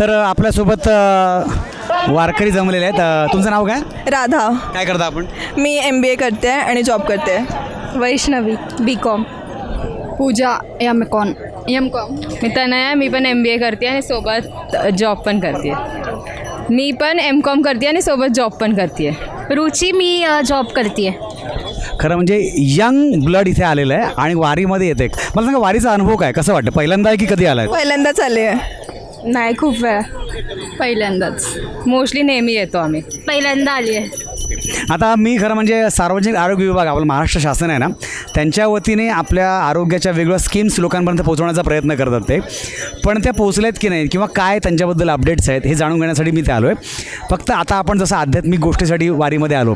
तर आपल्यासोबत अ, वारकरी जमलेले आहेत. अ, तुमचं नाव काय? राधा. काय करता आपण? मी एम बी ए करते आणि जॉब करते Vaishnavi B com Pooja M com M com मी तनया मी पण एम बी ए करते आणि सोबत जॉब पण करते मी पण एम कॉम करते आणि सोबत जॉब पण करते रुची मी जॉब करते खरं म्हणजे यंग ब्लड इथे आलेलं आहे आणि वारीमध्ये येते मला सांगा वारीचा अनुभव काय? कसं वाटतं? पहिल्यांदा आहे की कधी आलाय? पहिल्यांदाच आले आहे. नाही खूप वेळा. पहिल्यांदाच. मोस्टली नेहमी येतो आम्ही. पहिल्यांदा आली आहे आता मी खरं म्हणजे सार्वजनिक आरोग्य विभाग आपलं महाराष्ट्र शासन आहे ना त्यांच्या वतीने आपल्या आरोग्याच्या वेगळ्या स्कीम्स लोकांपर्यंत पोहोचवण्याचा प्रयत्न करतात ते. पण त्या पोहोचल्यात की नाही किंवा काय त्यांच्याबद्दल अपडेट्स आहेत हे जाणून घेण्यासाठी मी ते आलो आहे फक्त आता आपण जसं आध्यात्मिक गोष्टीसाठी वारीमध्ये आलो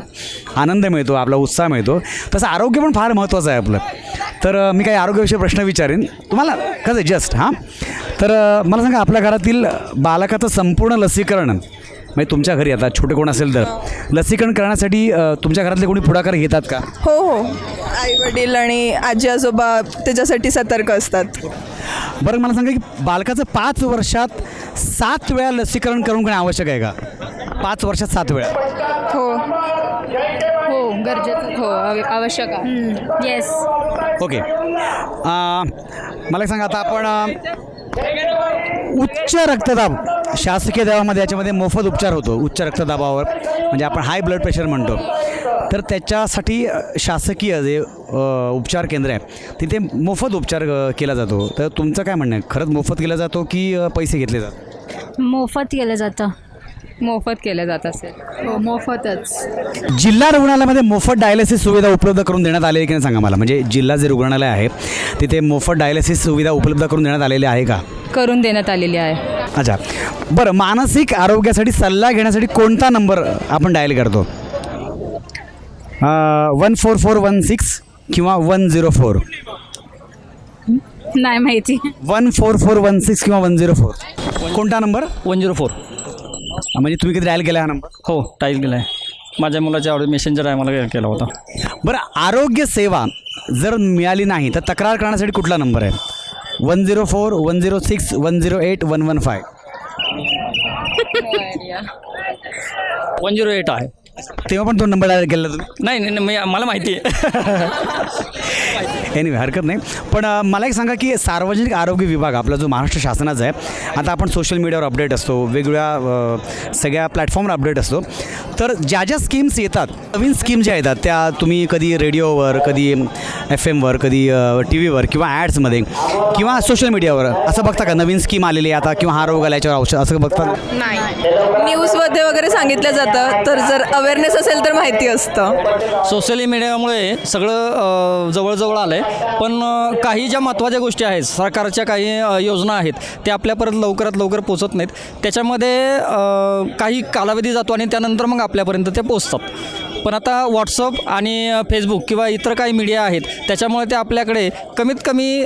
आनंद मिळतो आपला उत्साह मिळतो तसं आरोग्य पण फार महत्त्वाचं आहे आपलं. तर मी काही आरोग्याविषयी प्रश्न विचारेन. तुम्हाला कसं जस्ट हां? तर मला सांगा आपल्या घरातील बालकाचं संपूर्ण लसीकरण म्हणजे तुमच्या घरी आता छोटे कोण असेल तर. लसीकरण करण्यासाठी अ, तुमच्या घरातले कोणी पुढाकार घेतात का? हो हो. आई वडील आणि आजी आजोबा त्याच्यासाठी सतर्क असतात. बरं मला सांगा की बालकाचं पाच वर्षात सात वेळा लसीकरण करून घेणं आवश्यक आहे का? पाच वर्षात सात वेळा. हो हो. गरजेचं हो आव- आवश्यक आहे. Yes okay. अ, मला एक सांगा आता आपण अ, उच्च रक्तदाब शासकीय दवामध्ये याच्यामध्ये मोफत उपचार होतो उच्च रक्तदाबावर. म्हणजे आपण हाय ब्लड प्रेशर म्हणतो. तर त्याच्यासाठी अ, शासकीय जे अ, उपचार केंद्र आहे तिथे मोफत उपचार अ, केला जातो. तर तुमचं काय म्हणणं आहे? खरंच मोफत केला जातो की अ, पैसे घेतले जातात? मोफत केलं जातं. मोफत केलं जात असेल. हो मोफतच. जिल्हा रुग्णालयामध्ये मोफत डायलिसिस सुविधा उपलब्ध करून देण्यात आलेली की नाही सांगा मला? म्हणजे जिल्हा जे रुग्णालय आहे तिथे मोफत डायलिसिस सुविधा उपलब्ध करून देण्यात आलेली आहे का? करून देण्यात आलेली आहे. अच्छा. बरं मानसिक आरोग्यासाठी सल्ला घेण्यासाठी कोणता नंबर आपण डायल करतो? One four four one six किंवा वन झिरो फोर? नाही माहिती. One four four one six किंवा वन झिरो फोर? कोणता नंबर? One zero four. म्हणजे तुम्ही कधी डायल केला हा नंबर हो टाईल केला आहे माझ्या मुलाच्या आवडीत मेसेंजर आहे मला केला होता. बरं आरोग्य सेवा जर मिळाली नाही तर तक्रार करण्यासाठी कुठला नंबर आहे? One zero four one zero six one zero eight one one five one zero eight आहे. तेव्हा पण तो नंबर डायल केला तुम्ही? नाही नाही नाही, मी- मला माहिती आहे. एनिवे हरकत नाही. पण मला एक सांगा की सार्वजनिक आरोग्य विभाग आपला जो महाराष्ट्र शासनाचा आहे आता आपण सोशल मीडियावर अपडेट असतो वेगवेगळ्या सगळ्या प्लॅटफॉर्मवर अपडेट असतो. तर ज्या ज्या स्कीम्स येतात नवीन स्कीम ज्या येतात त्या तुम्ही कधी रेडिओवर कधी एफ एमवर कधी टी व्हीवर किंवा ॲड्समध्ये किंवा सोशल मीडियावर असं बघता का? नवीन स्कीम आलेली आहे आता किंवा हा रोग आला याच्यावर औषध असं बघता? नाही. न्यूजमध्ये वगैरे सांगितलं जातं तर जर अवेअरनेस असेल तर माहिती असतं. सोशल मीडियामुळे सगळं जवळजवळ आलं आहे पण काही ज्या महत्त्वाच्या गोष्टी आहेत सरकारच्या काही योजना आहेत त्या आपल्यापर्यंत लवकरात लवकर पोचत नाहीत. त्याच्यामध्ये काही कालावधी जातो आणि त्यानंतर मग आपल्यापर्यंत ते पोचतात. पण आता व्हॉट्सअप आणि फेसबुक किंवा इतर काही मीडिया आहेत त्याच्यामुळे ते आपल्याकडे कमीत कमी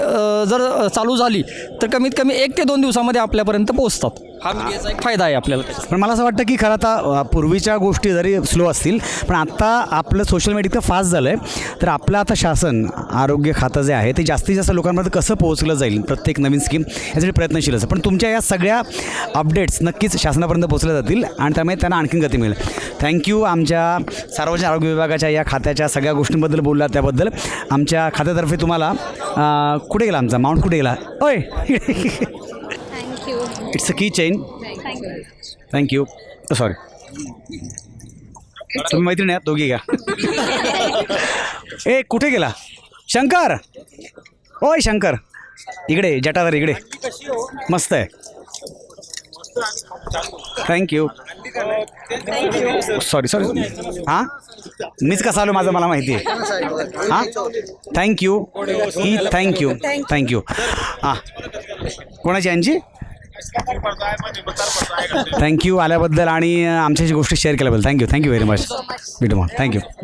जर चालू झाली तर कमीत कमी एक ते दोन दिवसामध्ये आपल्यापर्यंत पोचतात हा मीडियाचा एक फायदा आहे आपल्याला. पण मला असं वाटतं की खरं आता अ, पूर्वीच्या गोष्टी जरी स्लो असतील पण आत्ता आपलं सोशल मीडिया इतकं फास्ट झालं आहे तर आपलं आता शासन आरोग्य खातं जे आहे ते जास्तीत जास्त लोकांपर्यंत कसं पोहोचलं जाईल? प्रत्येक नवीन स्कीम यासाठी प्रयत्नशील असं. पण तुमच्या या सगळ्या अपडेट्स नक्कीच शासनापर्यंत पोहोचल्या जातील आणि त्यामुळे त्यांना आणखीन गती मिळेल. थँक्यू आमच्या सार्वजनिक आरोग्य विभागाच्या या खात्याच्या सगळ्या गोष्टींबद्दल बोलला त्याबद्दल. आमच्या खात्यातर्फे तुम्हाला अ, कुठे गेला आमचा? माउंट कुठे गेला? ओय! इट्स अ की चेन थँक्यू सॉरी तुम्ही मैत्रिणी आहात दोघी का ए कुठे गेला? शंकर! ओय शंकर. इकडे जटाधार इकडे. मस्त आहे. थँक्यू सॉरी सॉरी हां? मीच कसा आलो माझं मला माहिती आहे. हां? थँक्यू ही थँक्यू थँक्यू हां. कोणाची यांची? थँक्यू आल्याबद्दल आणि आमच्याशी गोष्टी शेअर केल्याबद्दल. थँक्यू थँक्यू व्हेरी मच भेटू मग थँक्यू